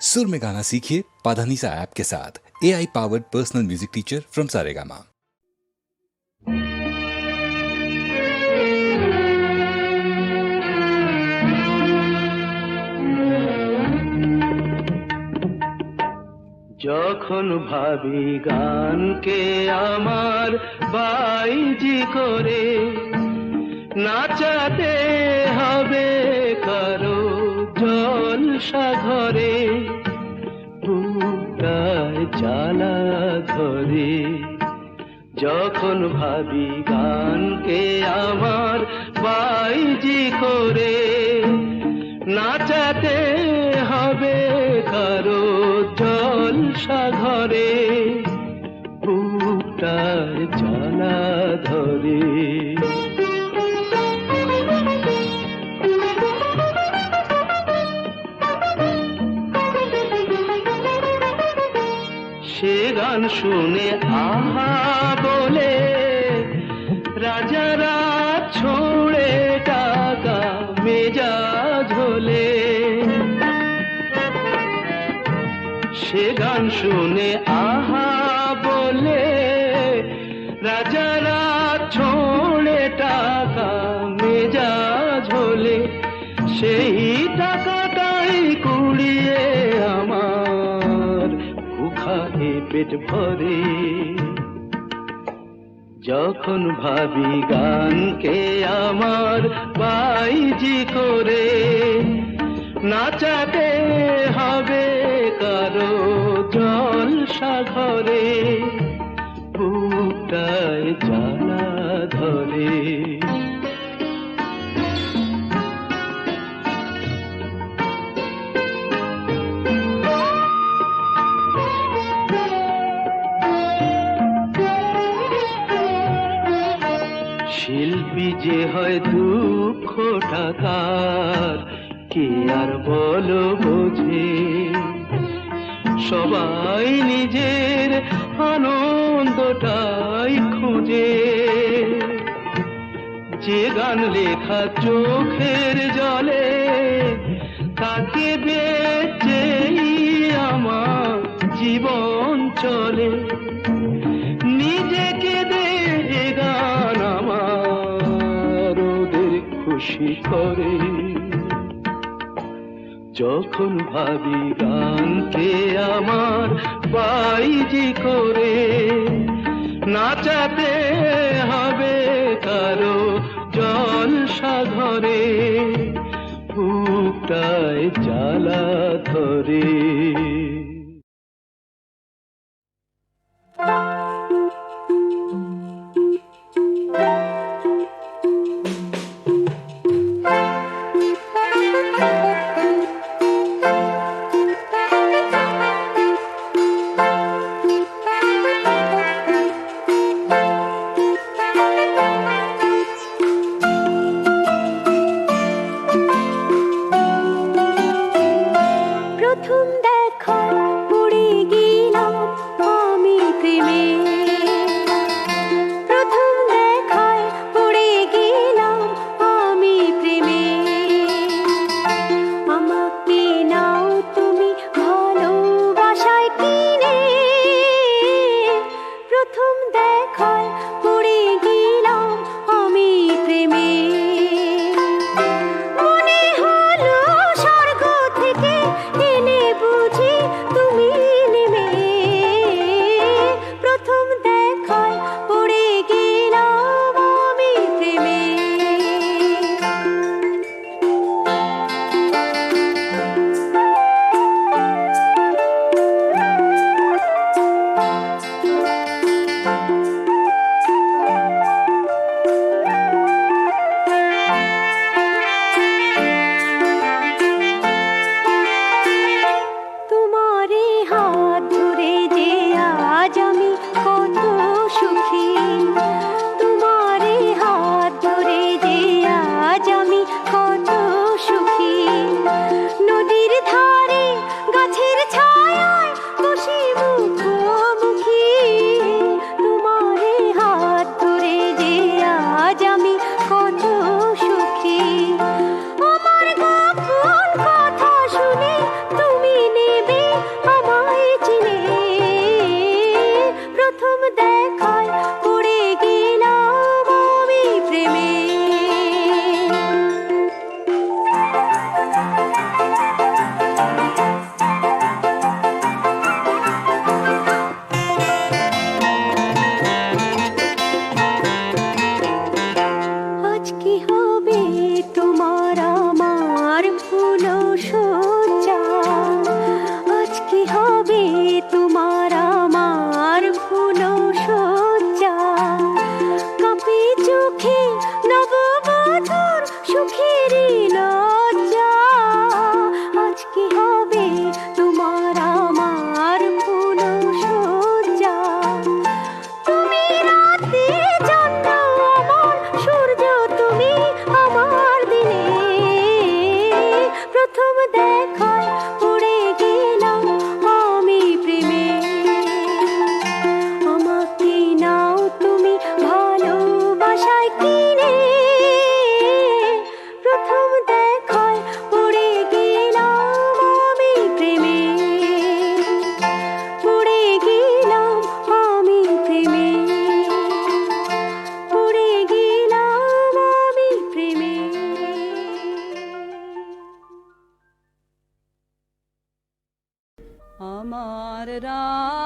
सुर में गाना सीखिए पाधानीसा ऐप के साथ A I powered personal music teacher from Saregama যখন ভাবি গানকে আমার বাইজি করে নাচাতে হবে কারো জল সাগরে জ্বালা ধরে। যখন ভাবি গানকে আমার বাইজি করে, নাচাতে হবে কারও জল সাগরে বুকটায় জ্বালা ধরে। গান শুনে আহা বলে, রাজারা ছোড়ে টাকা মেজা ঝোলে সে গান শুনে আহা বলে, রাজারা ছোড়ে টাকা মেজা ঝোলে সেই টাকাটাই পেট ভরে। যখন ভাবি গানকে আমার বাইজি করে নাচাতে হবে কারও জল সাগরে গান লেখা চোখের জলে, তাকে বেচেই আমার জীবন চলে। নিজেকে দে গান আমার ওদের খুশি করে। যখন ভাবি গানকে আমার বাইজি করে, নাচাতে হবে কারও জল ধরে বুকটায় জ্বালা ধরে। আমার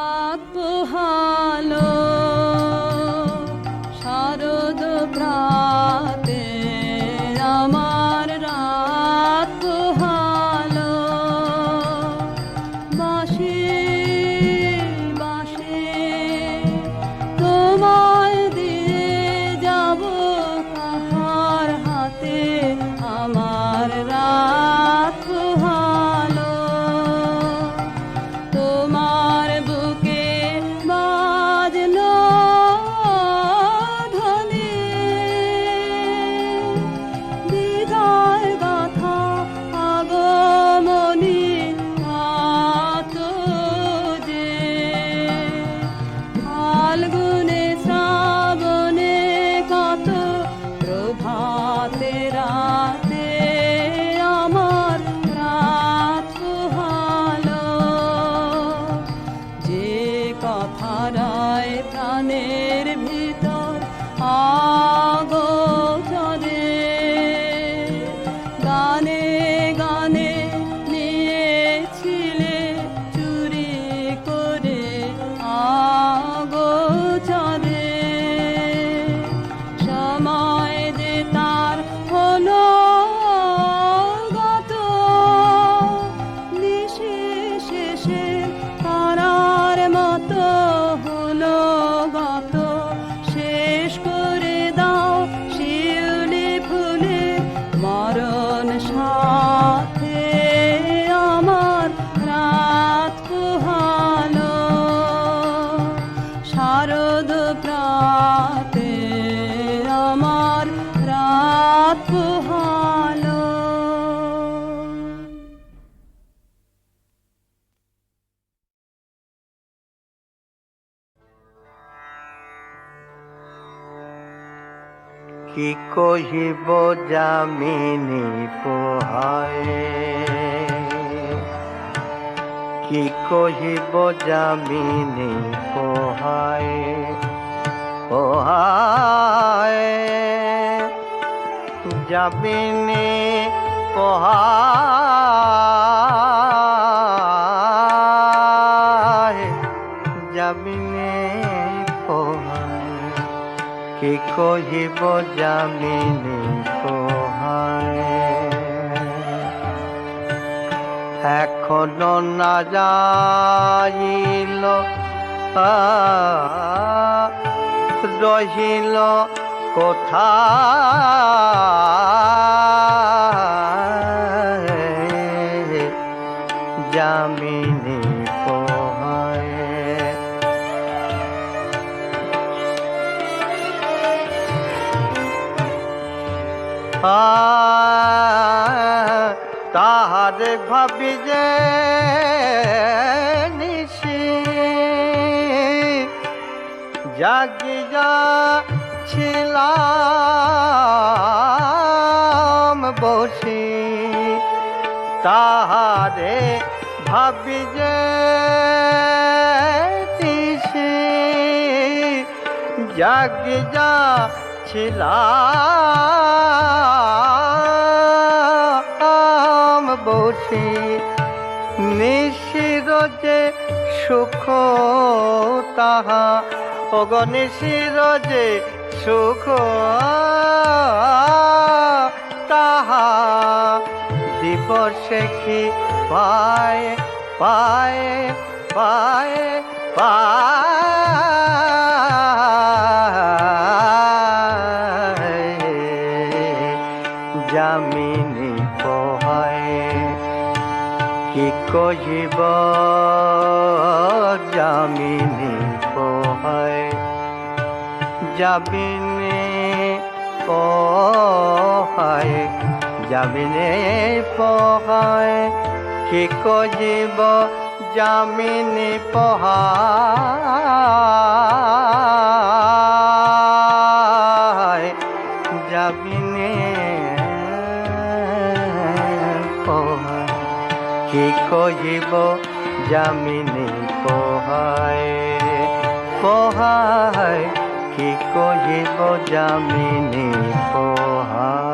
燃烧。কহিব যামিনী পোহায়। কি কহিব যামিনী পোহায়। পোহায় যামিনী পোহায়ে। কি কহিব যামিনী এখনও না যাইল রহিল কোথায়? যামিনী তাহার ভাবি যে নিশি। জাগিয়া ছিলাম বসি। তাহারে ভাবি যে নিশি। জাগিয়া ছিলাম বসি নিশির যে সুখ তাহা। অগনিশির যে সুখ তাহা। দিবসে কি পায় পায় পায় পায়? কহিব যামিনী পোহায় যাবিনী পোহায় যাবিনী পোহায় কি কহিব যামিনী পোহায় কহিব যামিনী পহাই পহাই কি কহিব যামিনী পোহায়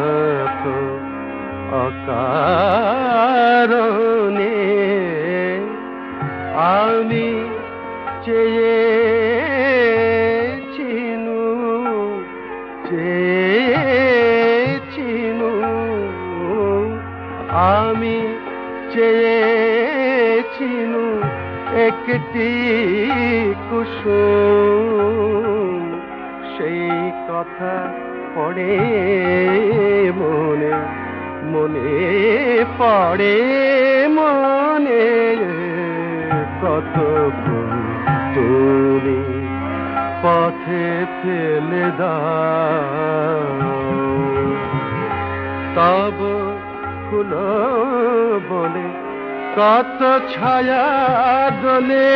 গাথ অকারণে আমি চেয়েছিনু চেয়েছিনু। আমি চেয়েছিনু একটি কুসুম। সেই কথা পড়ে মনে মনে পড়ে মনে কত তুমি পথে ফেলে তব ফুল বলে, কত ছায়া দোলে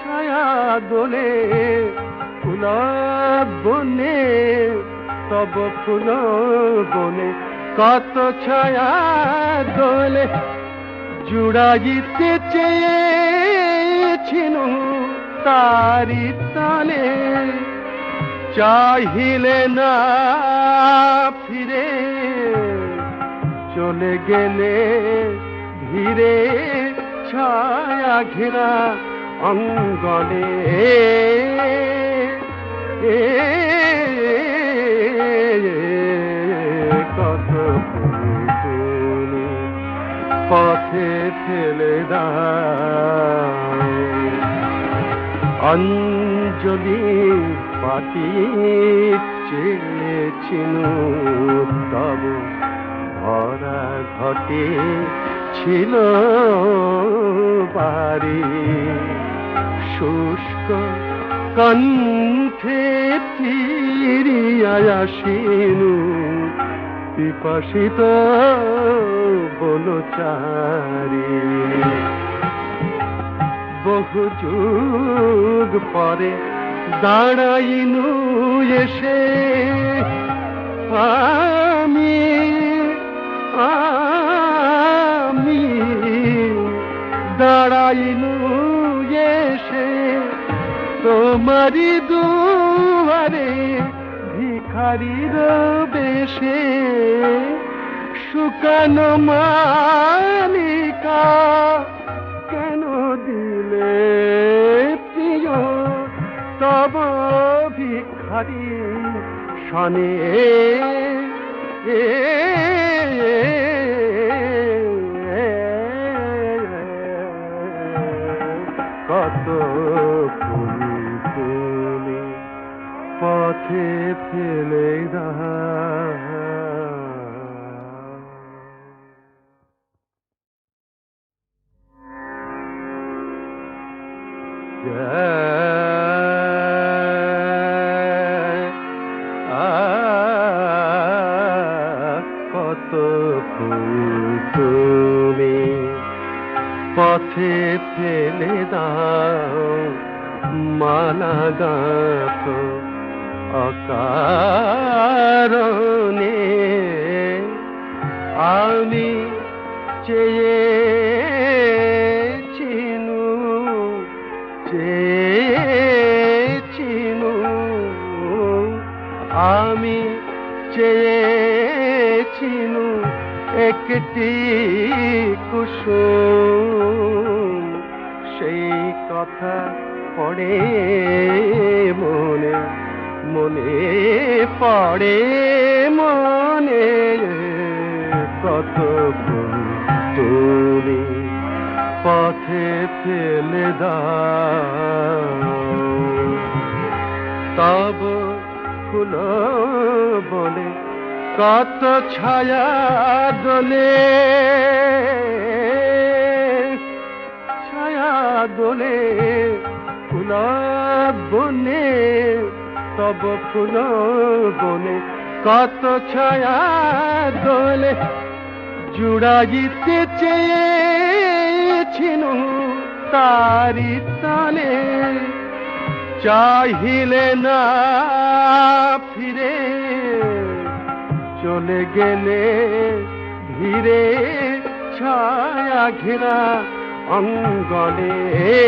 ছায়া দোলে ফুল বনে, তব ফুল বনে। কত ছায়া দোলে জুড়াইতে চেয়েছিনু তারি তালে। চাহিলে না ফিরে চলে গেলে ধীরে ছায়া ঘেরা অঙ্গনে। এ কত তুমি পথে ফেলে অঞ্জলি পাটি চেয়েছিনু তব ভরা ঘটে ছিল বাড়ি শুষ্ক কণ্ঠে ফিরিয়া আসিনু। পিপাসিত বনচারী। বহু যুগ পরে দাঁড়াইনু এসে। আমি আমি দাঁড়াইনু এসে। তোমারি দুয়ারে ভিখারির বেশে শুকানো মালিকা কেন দিলে প্রিয়? তব ভিখারি শনে এ পথে ফেলে দাও কত তুমি পথে ফেলে দাও মালা গাথ। অকারণে আমি চেয়েছিনু চেয়েছিনু। আমি চেয়েছিনু একটি কুসুম। সেই কথা পড়ে পড়ে মনে কত তুমি পথে ফেলে তব ফুল বলে, কত ছায়া দোলে ছায়া দোলে ফুল বনে, তব ফুল বনে কত ছায়া দোলে জুড়াইতে চেয়েছিনু তারি তালে চাহিলে না ফিরে চলে গেলে ধীরে ছায়া ঘেরা অঙ্গনে এ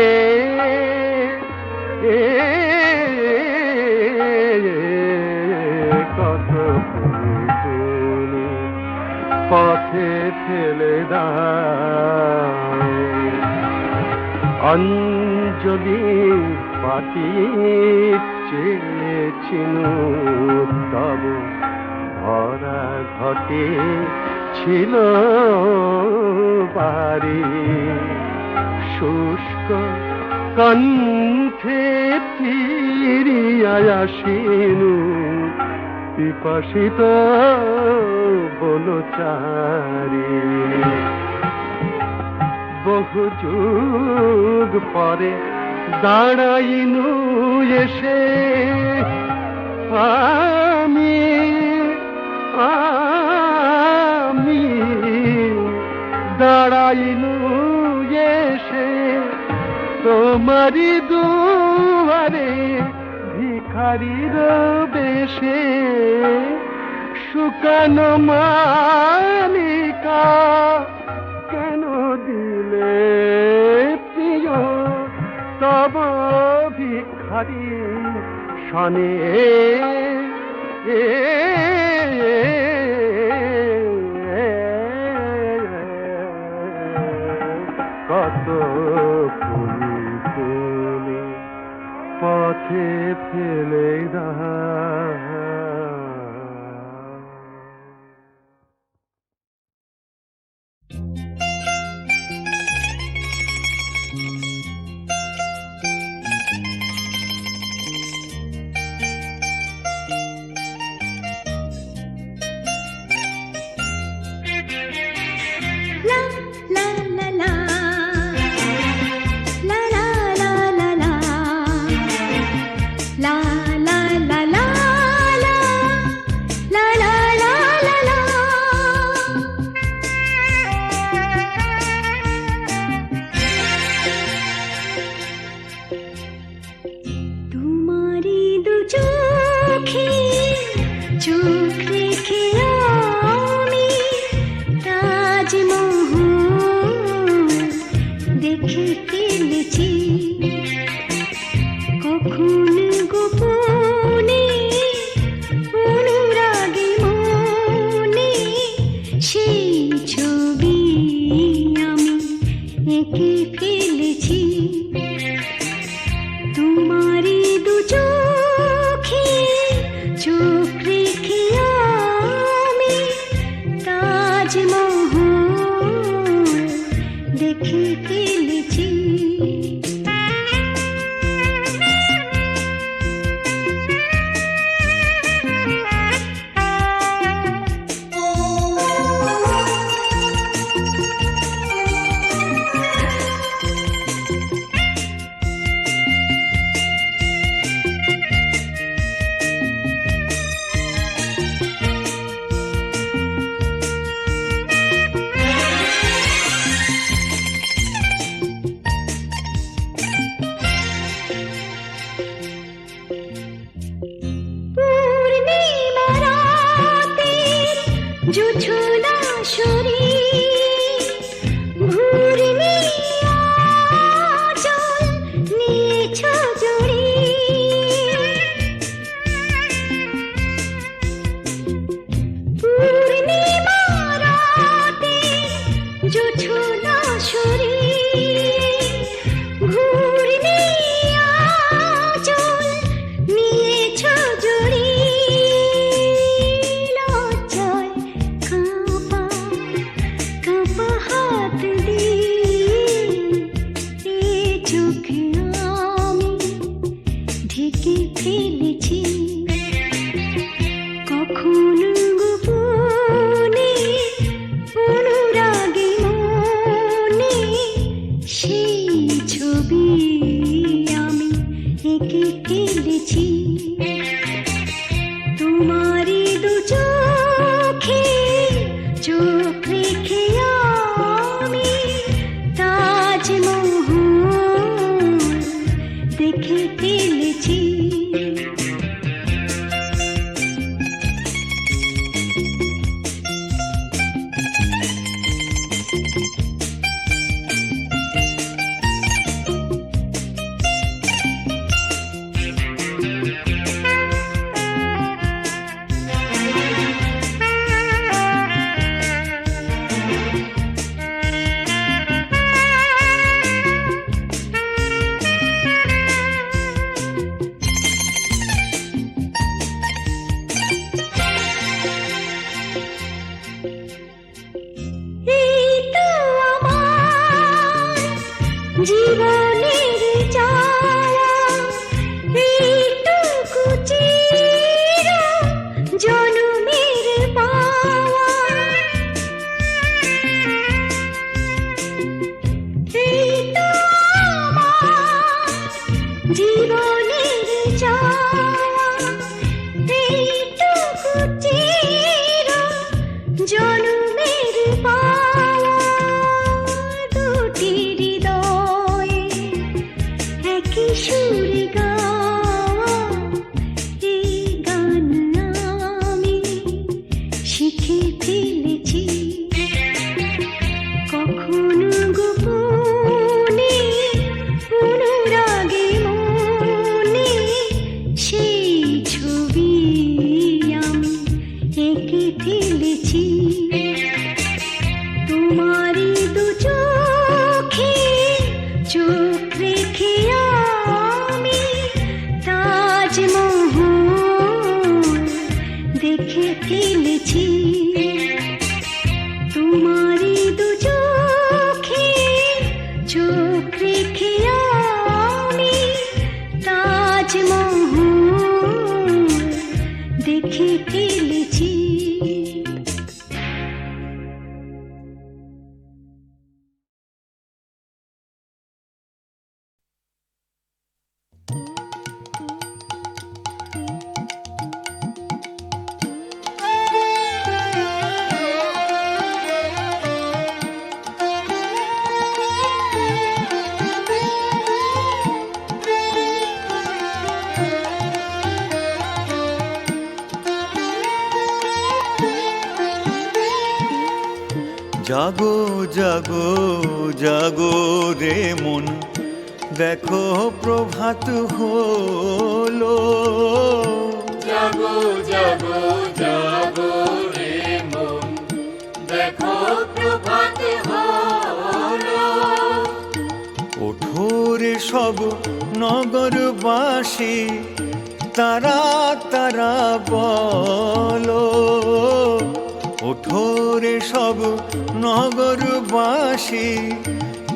তুমি পথে ফেলে অঞ্জলি পাটি চেয়েছিনু তব ভরা ঘটে ছিল বাড়ি। শুষ্ক কণ্ঠে ফিরিয়া আসিনু। পিপাসিত বনচারী বহু যুগ পরে দাঁড়াইনু এসে আমি আমি দাঁড়াইনু এসে তোমারি দুয়ারে ভিখারির বেশে শুকানো মালিকা কেন দিলে প্রিয় তব ভিখারি শনে কত ফুল পথে ফেলে দাও। see. हाथ दिया জাগো জাগো রে মন দেখো প্রভাত হলো। জাগো জাগো জাগো রে মন দেখো প্রভাত হলো। ওঠো রে সব নগরবাসী তারা তারা বলো। ওঠো সব সব নগরবাসী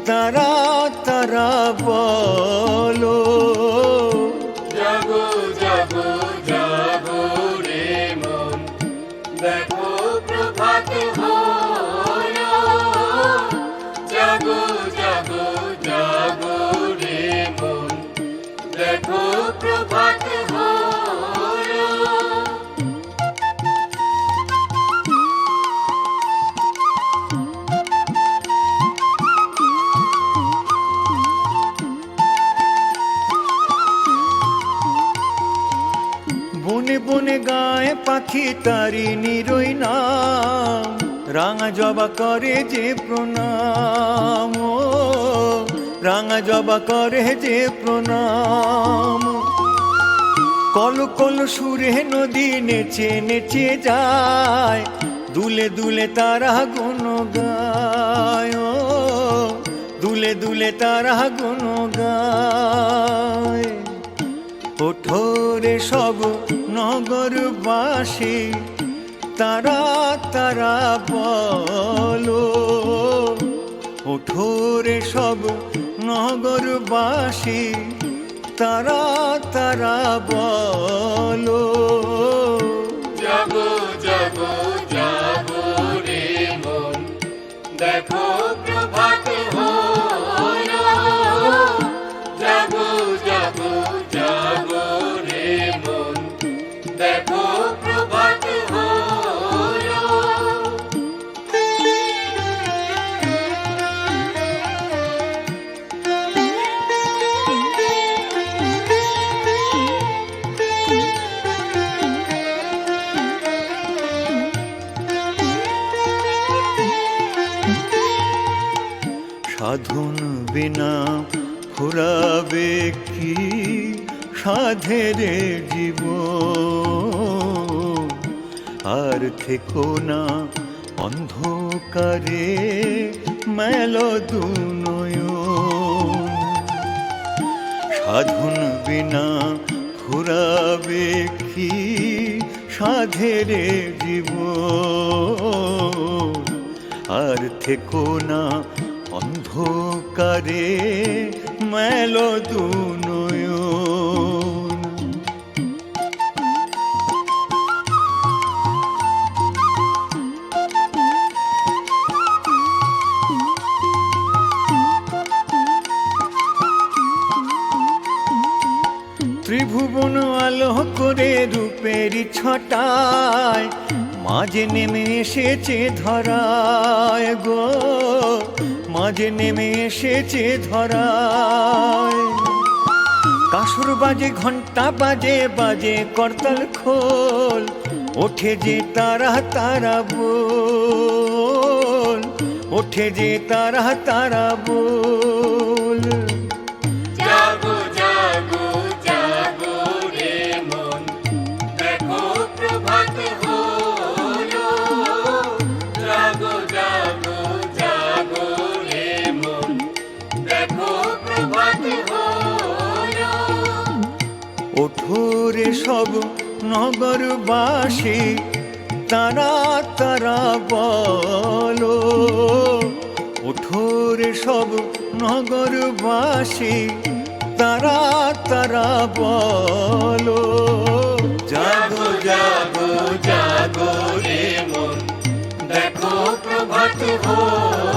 তারা তারা বলো। পাখি তারি নিরই নাম, রাঙা জবা করে যে প্রণাম রাঙা জবা করে যে প্রণাম। কল কল সুরে নদী নেচে নেচে যায়, দুলে দুলে তারা গুন গায় দুলে দুলে তারা গুন গায়। ওঠো রে সব নগরবাসী, তারা তারা বলো, ওঠো রে সব নগরবাসী, তারা তারা বলো। জাগো জাগো জাগো রে মন, দেখো প্রভাত বিনা ফুরাবে কি সাধের জীব আর থেকো না অন্ধকারে মেল দুনয়ন। সাধন বিনা ফুরাবে কি সাধের জীব আর থেকো না ছটায় মাঝে নেমে এসেছে ধরায় গো। মাঝে নেমে এসেছে ধরায়। কাসুর বাজে ঘণ্টা বাজে বাজে করতাল খোল। ওঠে যে তারা তারা বল। ওঠে যে তারা তারা বল। ওঠোরে সব নগরবাসী, তারা তারা বলো। ওঠোরে সব নগরবাসী, তারা তারা বলো। জাগো জাগো জাগো রে মন। দেখো প্রভাত হলো